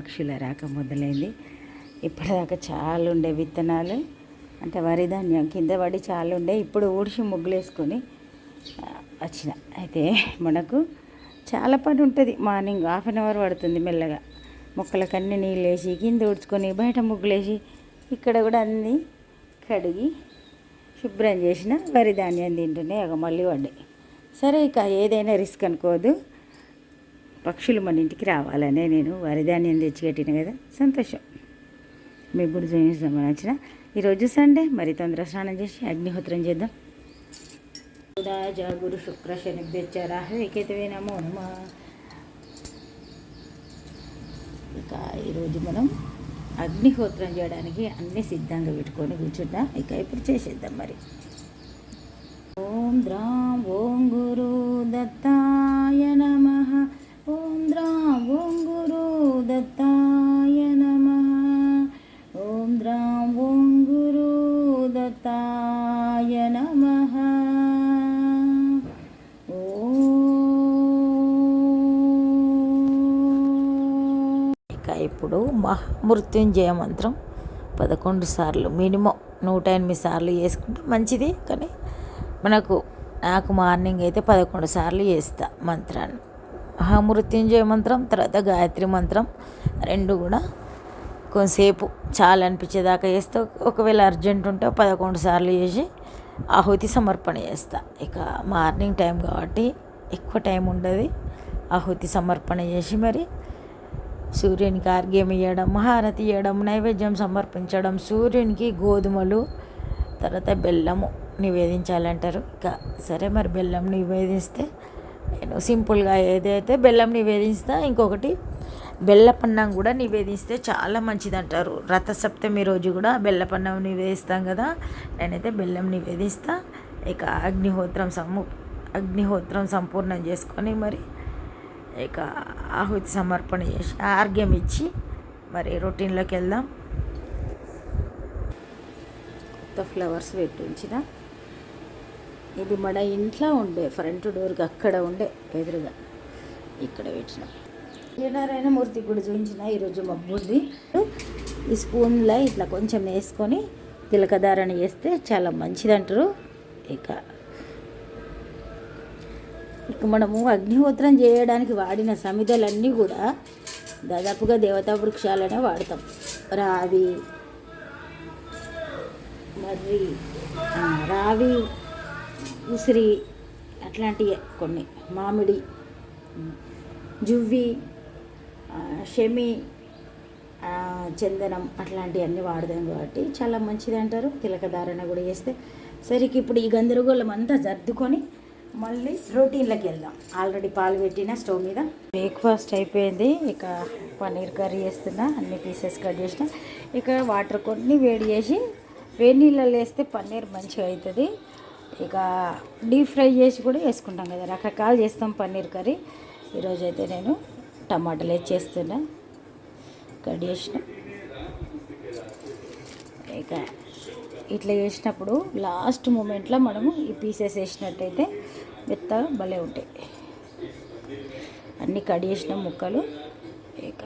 పక్షుల రాక మొదలైంది. ఇప్పటిదాకా చాలా ఉండే విత్తనాలు అంటే వరి ధాన్యం కింద పడి చాలా ఉండే ఇప్పుడు ఊడిసి ముగ్గులేసుకొని వచ్చిన. అయితే మనకు చాలా పని ఉంటుంది. మార్నింగ్ హాఫ్ అన్ అవర్ పడుతుంది మెల్లగా. మొక్కలకన్నీ నీళ్ళు వేసి కింద ఊడ్చుకొని బయట ముగ్గులేసి ఇక్కడ కూడా అన్నీ కడిగి శుభ్రం చేసిన వరి ధాన్యం తింటున్నాయి. ఒక మళ్ళీ పడ్డాయి సరే ఇక ఏదైనా రిస్క్ అనుకోదు పక్షులు మన ఇంటికి రావాలనే నేను వరిధాన్యం తెచ్చిపెట్టిన కదా? సంతోషం. మీకు కూడా చూపిస్తామని నచ్చిన ఈరోజు సండే మరి తొందర స్నానం చేసి అగ్నిహోత్రం చేద్దాం. ఉదాజ గురు శుక్ర శని బెచ్చరా నమో నమ. ఇక ఈరోజు మనం అగ్నిహోత్రం చేయడానికి అన్నీ సిద్ధంగా పెట్టుకొని కూర్చుంటాం. ఇక ఇప్పుడు చేసేద్దాం మరి. ఓం ద్రాం ఓం గురు దత్తాయ నమ. ఓం ద్రా ఓం గురు దత్తాయ నమ. ఓం ద్రా ఓం గురు దత్తాయ నమ. ఇక ఇప్పుడు మహామృత్యుంజయ మంత్రం పదకొండు సార్లు మినిమం నూట ఎనిమిది సార్లు చేసుకుంటే మంచిది. కానీ మనకు నాకు మార్నింగ్ అయితే పదకొండు సార్లు చేస్తా మంత్రాన్ని. మహామృత్యుంజయ మంత్రం తర్వాత గాయత్రి మంత్రం రెండు కూడా కొంతసేపు చాలా అనిపించేదాకా చేస్తే. ఒకవేళ అర్జెంట్ ఉంటే పదకొండు సార్లు చేసి ఆహుతి సమర్పణ చేస్తా. ఇక మార్నింగ్ టైం కాబట్టి ఎక్కువ టైం ఉండదు. ఆహుతి సమర్పణ చేసి మరి సూర్యునికి ఆర్ఘ్యం ఇవ్వడం హారతి ఇవ్వడం నైవేద్యం సమర్పించడం సూర్యునికి గోధుమలు తర్వాత బెల్లము నివేదించాలంటారు. ఇక సరే మరి బెల్లం నివేదిస్తే నేను సింపుల్గా ఏదైతే బెల్లం నివేదిస్తా ఇంకొకటి బెల్లపన్నం కూడా నివేదిస్తే చాలా మంచిది అంటారు రథసప్తమి రోజు కూడా బెల్లపన్నం నివేదిస్తాం కదా నేనైతే బెల్లం నివేదిస్తా. ఇక అగ్నిహోత్రం సము అగ్నిహోత్రం సంపూర్ణం చేసుకొని మరి ఇక ఆహుతి సమర్పణ చేసి ఆరోగ్యం ఇచ్చి మరి రొటీన్లోకి వెళ్దాం. కొత్త ఫ్లవర్స్ పెట్టి ఉంచిన ఇది మన ఇంట్లో ఉండే ఫ్రంట్ డోర్కి అక్కడ ఉండే ఎదురుగా. ఇక్కడ పెట్టిన. సత్యనారాయణ మూర్తి కూడా చూపించిన ఈరోజు మబ్బుంది. ఈ స్పూన్లో ఇట్లా కొంచెం వేసుకొని తిలకధారణ చేస్తే చాలా మంచిది అంటారు ఇక ఇక మనము అగ్నిహోత్రం చేయడానికి వాడిన సమిధలన్నీ కూడా దాదాపుగా దేవతా వృక్షాలనే వాడతాం. రావి మర్రి రావి ఉసిరి అట్లాంటివి కొన్ని మామిడి జువ్వి షమి చందనం అట్లాంటివన్నీ వాడదాం కాబట్టి చాలా మంచిది అంటారు. తిలకధారణ కూడా చేస్తే సరికి ఇప్పుడు ఈ గందరగోళం అంతా సర్దుకొని మళ్ళీ రొటీన్లోకి వెళ్దాం. ఆల్రెడీ పాలు పెట్టిన స్టవ్ మీద. బ్రేక్ఫాస్ట్ అయిపోయింది. ఇక పన్నీర్ కర్రీ చేస్తున్నా అన్ని పీసెస్ కట్ చేసిన. ఇక వాటర్ కొన్ని వేడి చేసి వేడి నీళ్ళలో వేస్తే పన్నీర్ మంచిగా అవుతుంది. ఇక డీప్ ఫ్రై చేసి కూడా వేసుకుంటాం కదా. రకరకాలు చేస్తాం పన్నీర్ కర్రీ. ఈరోజు అయితే నేను టమాటాలు వేసి చేస్తున్నా. కట్ చేసిన. ఇక ఇట్లా చేసినప్పుడు లాస్ట్ మూమెంట్లో మనము ఈ పీసెస్ వేసినట్టయితే మెత్తగా భలే ఉంటాయి. అన్నీ కట్ చేసిన ముక్కలు. ఇక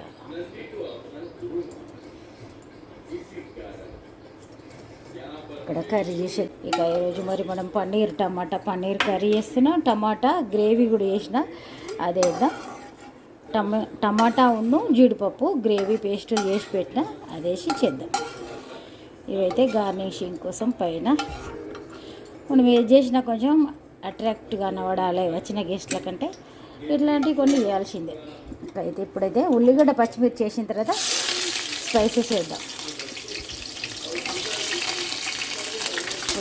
ఇక్కడ కర్రీ చేసే ఇక ఈరోజు మరి మనం పన్నీర్ టమాటా పన్నీర్ కర్రీ చేస్తున్నాం టమాటా గ్రేవీ కూడా చేసిన. అదే వేద్దాం టమా టమాటా ఉన్ను జీడిపప్పు గ్రేవీ పేస్ట్ చేసి పెట్టిన. అదేసి చేద్దాం. ఇవైతే గార్నిషింగ్ కోసం పైన. మనం ఏది చేసినా కొంచెం అట్రాక్ట్గా కనబడాలి వచ్చిన గెస్ట్ల కంటే. ఇట్లాంటివి కొన్ని చేయాల్సిందే. అయితే ఇప్పుడైతే ఉల్లిగడ్డ పచ్చిమిర్చి చేసిన తర్వాత స్పైసెస్ వేద్దాం.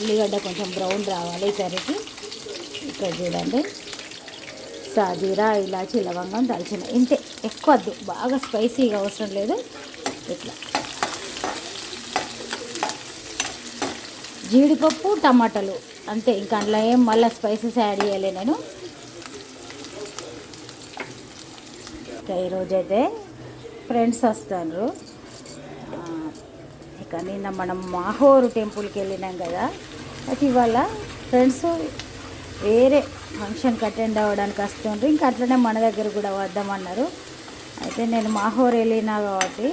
ఉల్లిగడ్డ కొంచెం బ్రౌన్ రావాలి ఈ కర్రీకి ఇక్కడ చూడండి. సాజీరా ఇలాచి లవంగం దాల్చిన ఇంతే. ఎక్కువ వద్దు. బాగా స్పైసీగా అవసరం లేదు. ఇట్లా. జీడిపప్పు టమాటాలు. అంతే. ఇంకా అందులో ఏం మళ్ళీ స్పైసెస్ యాడ్ చేయలే నేను. ఇంకా ఈరోజైతే ఫ్రెండ్స్ వస్తారు ఇక నిన్న మనం మాహోరు టెంపుల్కి వెళ్ళినాం కదా. అయితే ఇవాళ ఫ్రెండ్స్ వేరే ఫంక్షన్కి అటెండ్ అవ్వడానికి వస్తుండ్రు. ఇంకా అట్లనే మన దగ్గర కూడా వద్దామన్నారు. అయితే నేను మాహోర్ వెళ్ళినా కాబట్టి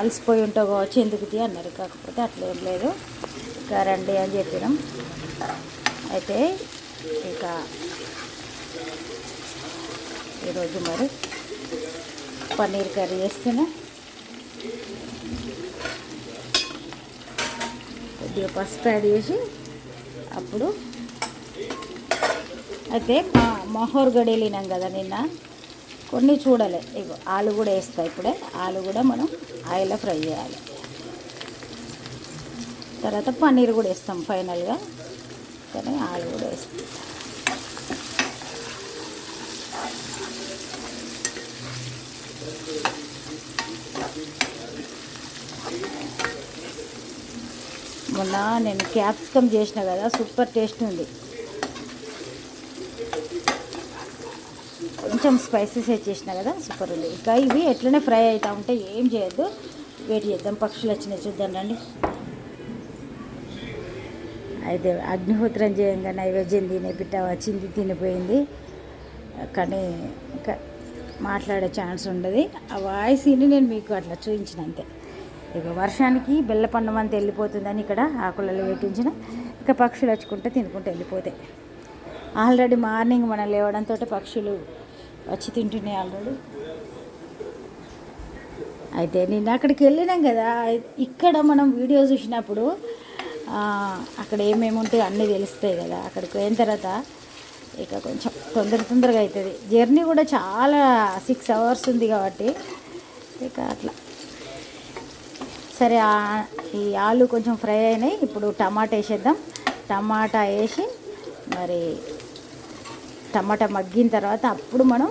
అలసిపోయి ఉంటావు కావచ్చు ఎందుకు తీ అన్నారు. కాకపోతే అట్లా ఏం లేదు. ఇంకా రండి అని చెప్పినాం. అయితే ఇక ఈరోజు మరి పన్నీర్ కర్రీ చేస్తున్నా. కొద్దిగా పసుపు యాడ్ చేసి అప్పుడు అయితే మా మహోర్ గడి వెళ్ళినాం కదా నిన్న. కొన్ని చూడలే. ఇగో ఆలు కూడా వేస్తా ఇప్పుడే. ఆలు కూడా మనం ఆయిల్లో ఫ్రై చేయాలి. తర్వాత పన్నీర్ కూడా వేస్తాం ఫైనల్గా. కానీ ఆలు కూడా వేస్తాం. మొన్న నేను క్యాప్సికమ్ చేసిన కదా సూపర్ టేస్ట్ ఉంది. కొంచెం స్పైసెస్ చేసిన కదా సూపర్ ఉంది. ఇంకా ఇవి ఎట్లనే ఫ్రై అవుతా ఉంటే ఏం చేయొద్దు. వెయిట్ చేద్దాం పక్షులు వచ్చినాయి చూద్దాం రండి. అయితే అగ్నిహోత్రం చేయంగా నైవేద్యం తినే బిడ్డ వచ్చింది తినిపోయింది. కానీ ఇంకా మాట్లాడే ఛాన్స్ ఉండదు. ఆ వాయిస్ని నేను మీకు అట్లా చూపించిన అంతే. ఇక వర్షానికి బెల్లపండం అంతా వెళ్ళిపోతుందని ఇక్కడ ఆకులలో పెట్టించిన. ఇక పక్షులు వచ్చుకుంటే తినుకుంటూ వెళ్ళిపోతాయి ఆల్రెడీ మార్నింగ్ మనం లేవడంతో పక్షులు వచ్చి తింటున్నాయి ఆల్రెడీ. అయితే నిన్న అక్కడికి వెళ్ళినాం కదా ఇక్కడ మనం వీడియో చూసినప్పుడు అక్కడ ఏమేమి ఉంటాయో అన్నీ తెలుస్తాయి కదా అక్కడికి పోయిన తర్వాత. ఇక కొంచెం తొందర తొందరగా అవుతుంది. జర్నీ కూడా చాలా సిక్స్ అవర్స్ ఉంది కాబట్టి ఇక అట్లా. సరే ఈ ఆలు కొంచెం ఫ్రై అయినాయి. ఇప్పుడు టమాటా వేసేద్దాం. టమాటా వేసి మరి టమాటా మగ్గిన తర్వాత అప్పుడు మనం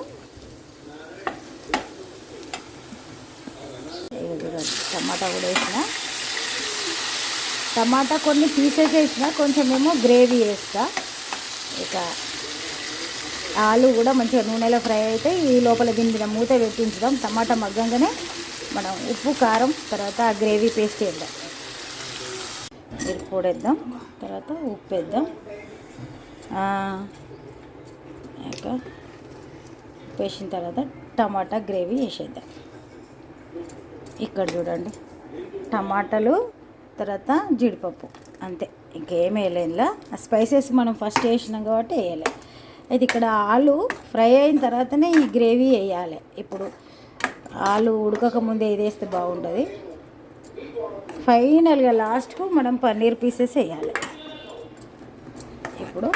టమాటా కూడా వేసిన. టమాటా కొన్ని పీసెస్ వేసిన కొంచెం ఏమో గ్రేవీ వేస్తా. ఇక ఆలు కూడా మంచిగా నూనెలో ఫ్రై అయితే ఈ లోపల దీని మీద మూత పెట్టించుదాం. టమాటా మగ్గంగానే మనం ఉప్పు కారం తర్వాత ఆ గ్రేవీ పేస్ట్ వేద్దాం మీరు పొడేద్దాం తర్వాత ఉప్పు వేద్దాం. ఇంకా వేసిన తర్వాత టమాటా గ్రేవీ వేసేద్దాం. ఇక్కడ చూడండి టమాటాలు తర్వాత జీడిపప్పు అంతే. ఇంకేం వేయలేదులా ఆ స్పైసెస్ మనం ఫస్ట్ వేసినాం కాబట్టి వేయలే. అయితే ఇక్కడ ఆలు ఫ్రై అయిన తర్వాతనే ఈ గ్రేవీ వేయాలి. ఇప్పుడు ఆలు ఉడకక ముందే ఇది వేస్తే బాగుంటుంది ఫైనల్గా లాస్ట్కు మనం పన్నీర్ పీసెస్ వేయాలి. ఇప్పుడు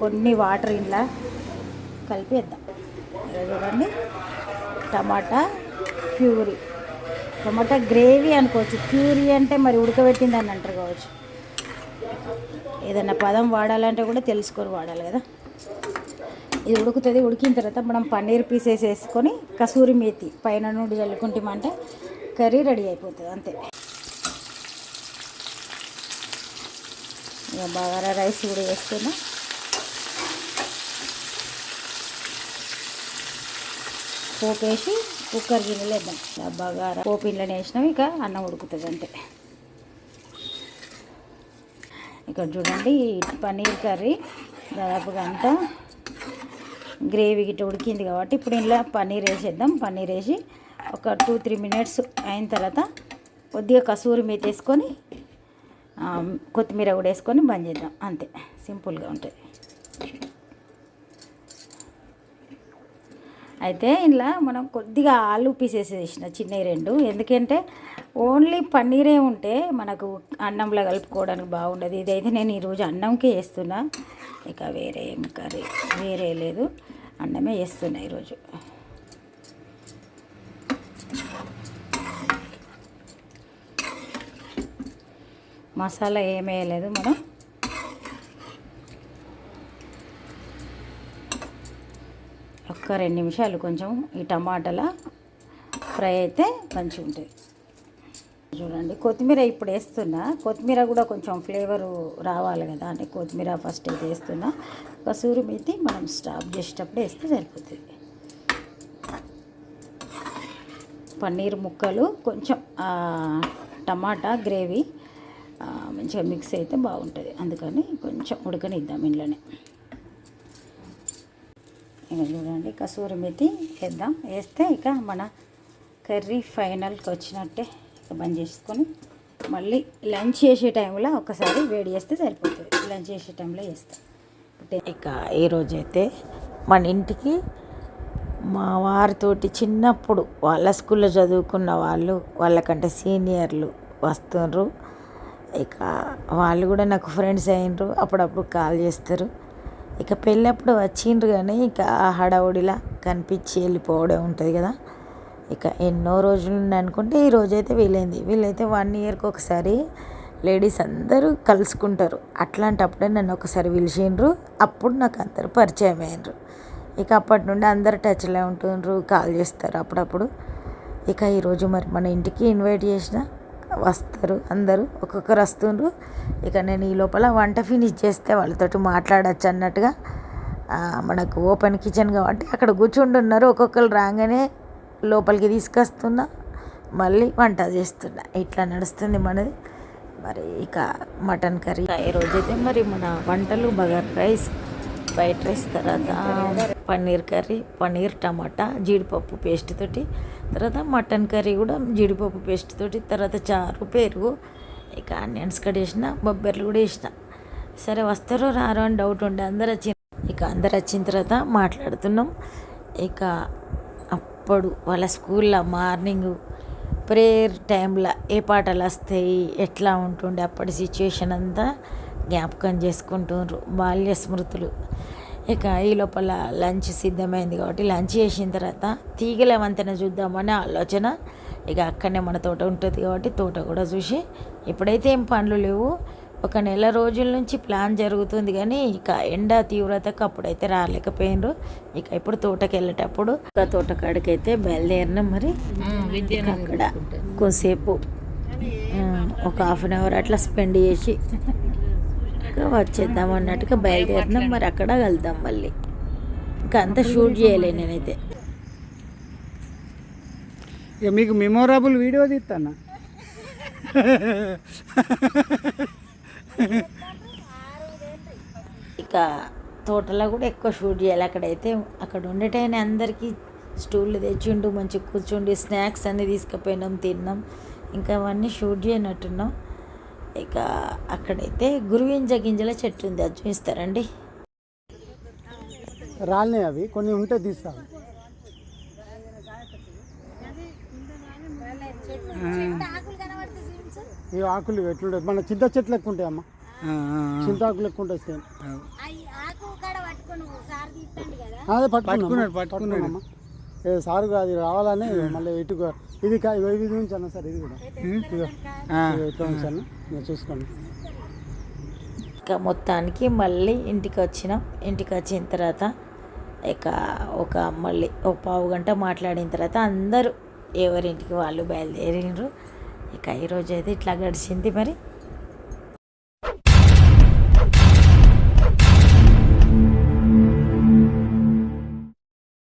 కొన్ని వాటర్ ఇంట్లో కలిపేద్దాం. ఇలా చూడండి. Tomato puree. టమాటా గ్రేవీ అనుకోవచ్చు. ప్యూరీ అంటే మరి ఉడకబెట్టింది అని అంటారు కావచ్చు. ఏదైనా పదం వాడాలంటే కూడా తెలుసుకొని వాడాలి కదా. ఇది ఉడుకుతుంది ఉడికిన తర్వాత మనం పన్నీర్ పీసెస్ వేసుకొని కసూరి మేతి పైన నుండి చల్లుకుంటామంటే కర్రీ రెడీ అయిపోతుంది అంతే. ఇక బగారా రైస్ కూడా వేస్తున్నా పోపు వేసి కుక్కర్ గిన్నెలో వేద్దాం. బగారా పోపు ఇంట్లోనే వేసినాం ఇక అన్నం ఉడుకుతుంది అంతే. ఇక్కడ చూడండి పన్నీర్ కర్రీ దాదాపుగా అంతా గ్రేవీ గిట్ట ఉడికింది కాబట్టి ఇప్పుడు ఇంట్లో పన్నీర్ వేసేద్దాం. పన్నీర్ వేసి ఒక టూ త్రీ మినిట్స్ అయిన తర్వాత కొద్దిగా కసూరి మీద వేసుకొని కొత్తిమీర కూడా వేసుకొని బంద్ చేద్దాం. అంతే సింపుల్గా ఉంటుంది. అయితే ఇలా మనం కొద్దిగా ఆలు పీసెస్ వేసిన చిన్నవి రెండు. ఎందుకంటే ఓన్లీ పన్నీరే ఉంటే మనకు అన్నంలో కలుపుకోవడానికి బాగుండదు. ఇదైతే నేను ఈరోజు అన్నంకే వేస్తున్నా. ఇక వేరే ఏం కర్రీ వేరే లేదు. అన్నమే వేస్తున్నా ఈరోజు. మసాలా ఏం వేయలేదు మనం. ఒక్క రెండు నిమిషాలు కొంచెం ఈ టమాటాల ఫ్రై అయితే మంచిగా ఉంటుంది చూడండి. కొత్తిమీర ఇప్పుడు వేస్తున్నా. కొత్తిమీర కూడా కొంచెం ఫ్లేవర్ రావాలి కదా. అంటే కొత్తిమీర ఫస్ట్ అయితే వేస్తున్నా. కసూరి మీతి మనం స్టాప్ చేసేటప్పుడు వేస్తే సరిపోతుంది. పన్నీర్ ముక్కలు కొంచెం టమాటా గ్రేవీ మంచిగా మిక్స్ అయితే బాగుంటుంది. అందుకని కొంచెం ఉడకనిద్దాం ఇంట్లోనే. ఇక చూడండి కసూరి మెతి వేద్దాం. వేస్తే ఇక మన కర్రీ ఫైనల్కి వచ్చినట్టే. బంద్ చేసుకొని మళ్ళీ లంచ్ చేసే టైంలో ఒకసారి వేడి చేస్తే సరిపోతుంది. లంచ్ చేసే టైంలో చేస్తాం. ఇక ఈరోజైతే మన ఇంటికి మా వారితోటి చిన్నప్పుడు వాళ్ళ స్కూల్లో చదువుకున్న వాళ్ళు వాళ్ళకంటే సీనియర్లు వస్తుండ్రు. ఇక వాళ్ళు కూడా నాకు ఫ్రెండ్స్ అయినరు. అప్పుడప్పుడు కాల్ చేస్తారు. ఇక పెళ్ళప్పుడు వచ్చిండ్రు కానీ ఇక ఆ హడావుడిలా కనిపించి వెళ్ళిపోవడం ఉంటుంది కదా. ఇక ఎన్నో రోజులు అనుకుంటే ఈ రోజైతే వీలైంది. వీలైతే వన్ ఇయర్కి ఒకసారి లేడీస్ అందరూ కలుసుకుంటారు. అట్లాంటప్పుడే నన్ను ఒకసారి పిలిచిండ్రు. అప్పుడు నాకు అందరూ పరిచయం అయినరు. ఇక అప్పటి నుండి అందరు టచ్లో ఉంటుండ్రు కాల్ చేస్తారు అప్పుడప్పుడు. ఇక ఈరోజు మరి మన ఇంటికి ఇన్వైట్ చేసిన వస్తారు అందరూ ఒక్కొక్కరు వస్తుండ్రు. ఇక నేను ఈ లోపల వంట ఫినిష్ చేస్తే వాళ్ళతోటి మాట్లాడచ్చు అన్నట్టుగా మనకు ఓపెన్ కిచెన్ కాబట్టి అక్కడ కూర్చుంటున్నారు ఒక్కొక్కరు రాగానే లోపలికి తీసుకొస్తున్నా మళ్ళీ వంట చేస్తున్నా. ఇట్లా నడుస్తుంది మనది. మరి ఇక మటన్ కర్రీ. ఈ రోజైతే మరి మన వంటలు బగర్ రైస్ ఫ్రైడ్ రైస్ తర్వాత పన్నీర్ కర్రీ పన్నీర్ టమాటా జీడిపప్పు పేస్ట్ తోటి తర్వాత మటన్ కర్రీ కూడా జీడిపప్పు పేస్ట్ తోటి తర్వాత చారు పెరుగు ఇక ఆనియన్స్ కట్ వేసిన బొబ్బర్లు కూడా వేసిన. సరే వస్తారో రారో అని డౌట్ ఉండే అందరు వచ్చి ఇక అందరు వచ్చిన తర్వాత మాట్లాడుతున్నాం. ఇక అప్పుడు వాళ్ళ స్కూల్లో మార్నింగ్ ప్రేయర్ టైంలో ఏ పాటలు వస్తాయి ఎట్లా ఉంటుండే అప్పటి సిచ్యువేషన్ అంతా జ్ఞాపకం చేసుకుంటుండ్రు బాల్య స్మృతులు. ఇక ఈ లోపల లంచ్ సిద్ధమైంది కాబట్టి లంచ్ చేసిన తర్వాత తీగల వంతెన చూద్దామనే ఆలోచన ఇక అక్కడనే మన తోట ఉంటుంది కాబట్టి తోట కూడా చూసి ఇప్పుడైతే ఏం పనులు లేవు. ఒక నెల రోజుల నుంచి ప్లాన్ జరుగుతుంది కానీ ఇక ఎండ తీవ్రతకు అప్పుడైతే రాలేకపోయినరు. ఇక ఇప్పుడు తోటకి వెళ్ళేటప్పుడు ఒక తోట కాడికైతే బయలుదేరినాం మరి అక్కడ కొద్దిసేపు ఆ, ఒక హాఫ్ అన్ అవర్ అట్లా స్పెండ్ చేసి ఇక వచ్చేద్దాం అన్నట్టుగా బయలుదేరినాం మరి అక్కడ వెళ్దాం మళ్ళీ. ఇంకా అంతా షూట్ చేయలే నేనైతే. ఇక మీకు మెమొరబుల్ వీడియో తీస్తాను ఇక తోటలో కూడా ఎక్కువ షూట్ చేయాలి. అక్కడైతే అక్కడ ఉండేటైనా అందరికీ స్టూళ్ళు తెచ్చిండు మంచి కూర్చుండి స్నాక్స్ అన్నీ తీసుకుపోయినాం తిన్నాం. ఇంకా అవన్నీ షూట్ చేయనట్టున్నాం. ఇక అక్కడైతే గురువింజ గింజల చెట్టు ఉంది. అది చూపిస్తారండి. రాలినాయి అవి. కొన్ని ఉంటే తీస్తాను ఈ ఆకులు ఎట్లుంటాయి? మన చింత చెట్లు ఎక్కువ ఉంటాయి అమ్మ. చింత ఆకులు ఎక్కువ ఉంటాయి అదే పట్టుకున్నాడు సారు అది రావాలని మళ్ళీ ఇటు ఇది ఇది ఉంచాను సార్ ఇది కూడా. ఇట్లా చూసుకోండి. ఇక మొత్తానికి మళ్ళీ ఇంటికి వచ్చినాం. ఇంటికి వచ్చిన తర్వాత ఇక ఒక మళ్ళీ ఒక పావు గంట మాట్లాడిన తర్వాత అందరూ ఎవరింటికి వాళ్ళు బయలుదేరినారు ఇక ఈరోజు అయితే ఇట్లా గడిచింది మరి.